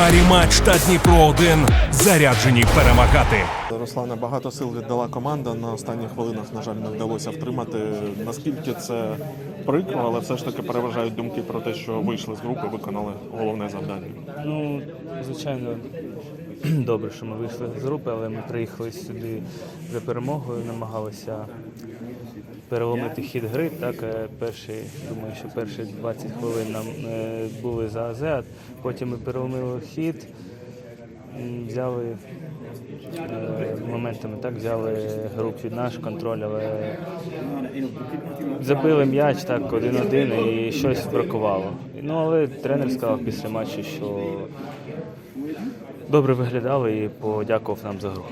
Парі матч та Дніпро 1 заряджені перемагати. Руслана, багато сил віддала команда. На останніх хвилинах, на жаль, не вдалося втримати. Наскільки це прикро, але все ж таки переважають думки про те, що вийшли з групи, виконали головне завдання. Ну, звичайно, добре, що ми вийшли з групи, але ми приїхали сюди за перемогою, намагалися переломити хід гри. Так, е, перші, думаю, що перші 20 хвилин нам е, були за азеат, потім ми переломили хід, взяли е, моментами, так, взяли гру під наш контроль, але забили м'яч так один-один і щось бракувало. Ну, але тренер сказав після матчу, що добре виглядали і подякував нам за гру.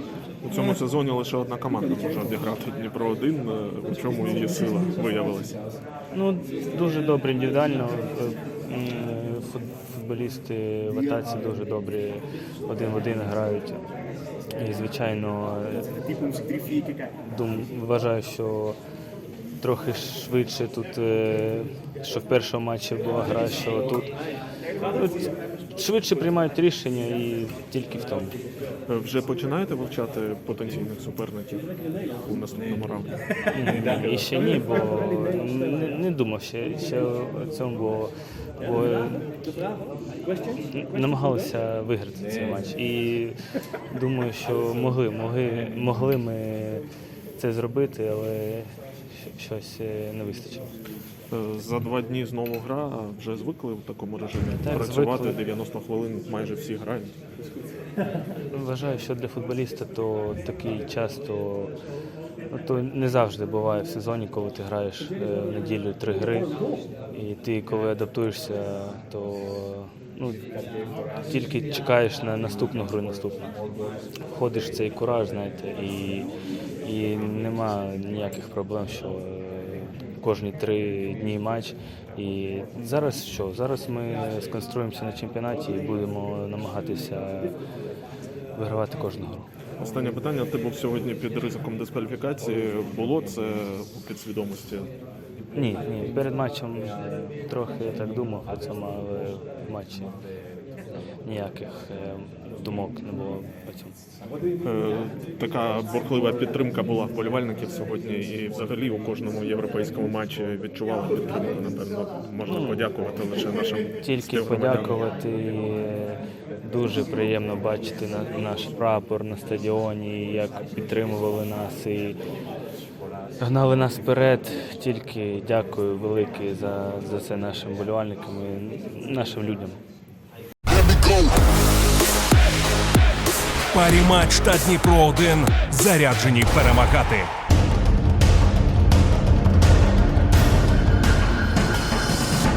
У цьому сезоні лише одна команда може обіграти Дніпро 1 У чому її сила виявилася? Ну, дуже добре індивідуально. Е, Футболісти в атаці дуже добрі, один в один грають. І, звичайно, е, дум, вважаю, що трохи швидше тут, е, що в першому матчі була гра, що тут. Ну, швидше приймають рішення і тільки в тому. Е, Вже починаєте вивчати потенційних суперників у наступному раунді? Ні, І ще ні, бо не, не думав ще, ще о цьому, бо, бо намагалися виграти цей матч. І думаю, що могли, могли, могли ми це зробити, але щось е, не вистачило. Е, За два дні знову гра. Вже звикли в такому режимі Так, працювати звикли. 90 хвилин, майже всі грають. Вважаю, що для футболіста то такий час, то, то не завжди буває в сезоні, коли ти граєш е, в неділю три гри, і ти коли адаптуєшся, то ну, тільки чекаєш на наступну гру, наступну. Входиш в цей кураж, знаєте, і, і нема ніяких проблем, що е, кожні три дні матч. І зараз що? Зараз ми сконструємося на чемпіонаті і будемо намагатися вигравати кожну гру. Останнє питання. Ти був сьогодні під ризиком дискваліфікації. Було це у підсвідомості? Ні, ні, перед матчем трохи я так думав про цьому, але в матчі ніяких е, думок не було по цьому. Е, Така бурхлива підтримка була вболівальників сьогодні, і взагалі у кожному європейському матчі відчували підтримку. Напевно, можна подякувати лише нашим Тільки подякувати. Дуже приємно бачити на- наш прапор на стадіоні, як підтримували нас і гнали нас вперед. Тільки дякую велике за, за це нашим болівальникам і нашим людям. Парі матч та Дніпро 1 заряджені перемагати.